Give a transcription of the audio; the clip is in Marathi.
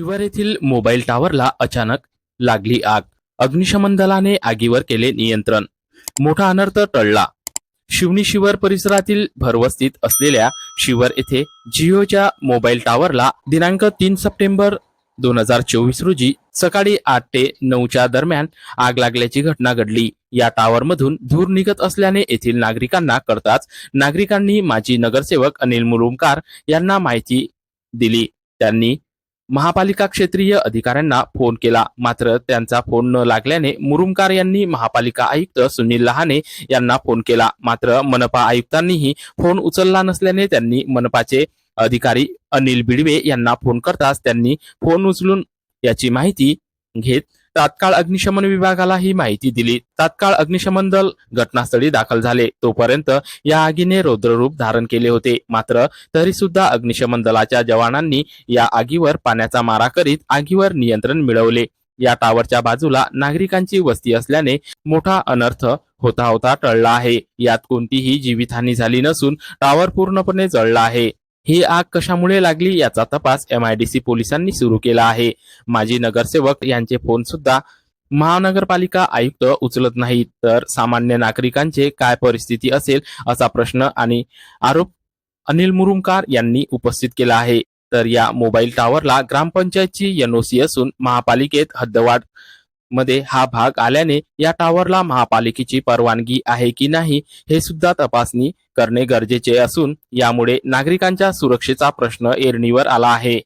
शिवर येथील मोबाईल टॉवरला अचानक लागली आग. अग्निशमन दलाने आगीवर केले नियंत्रण. मोठा अनर्थ टळला. शिवनी शिवर परिसरातील भरवस्तीत असलेल्या शिवर येथे जिओच्या मोबाईल टावरला दिनांक तीन सप्टेंबर दोन हजार चोवीस रोजी सकाळी आठ ते नऊच्या दरम्यान आग लागल्याची घटना घडली. या टावरमधून धूर निघत असल्याने येथील नागरिकांना कळताच नागरिकांनी माजी नगरसेवक अनिल मुरुमकार यांना माहिती दिली. त्यांनी महापालिका क्षेत्रीय अधिकाऱ्यांना फोन केला. मात्र त्यांचा फोन न लागल्याने मुरुमकार यांनी महापालिका आयुक्त सुनील लहाने यांना फोन केला. मात्र मनपा आयुक्तांनीही फोन उचलला नसल्याने त्यांनी मनपाचे अधिकारी अनिल बिडवे यांना फोन करताच त्यांनी फोन उचलून याची माहिती घेत तात्काळ अग्निशमन विभागाला ही माहिती दिली. तात्काळ अग्निशमन दल घटनास्थळी दाखल झाले. तोपर्यंत या आगीने रौद्ररूप धारण केले होते. मात्र तरी सुद्धा अग्निशमन दलाच्या जवानांनी या आगीवर पाण्याचा मारा करीत आगीवर नियंत्रण मिळवले. या टावरच्या बाजूला नागरिकांची वस्ती असल्याने मोठा अनर्थ होता होता टळला आहे. यात कोणतीही जीवितहानी झाली नसून टावर पूर्णपणे जळला आहे. ही आग कशामुळे लागली याचा तपास एमआयडीसी पोलिसांनी सुरू केला आहे. माजी नगरसेवक यांचे फोन सुद्धा महानगरपालिका आयुक्त उचलत नाहीत. तर सामान्य नागरिकांचे काय परिस्थिती असेल असा प्रश्न आणि आरोप अनिल मुरुमकार यांनी उपस्थित केला आहे. तर या मोबाईल टावरला ग्रामपंचायतची एनओसी असून महापालिकेत हद्दवाढ मध्ये हा भाग आल्याने या टावरला महापालिकेची परवानगी आहे की नाही हे सुद्धा तपासणी करणे गरजेचे असून यामुळे नागरिकांच्या सुरक्षेचा प्रश्न एरणीवर आला आहे.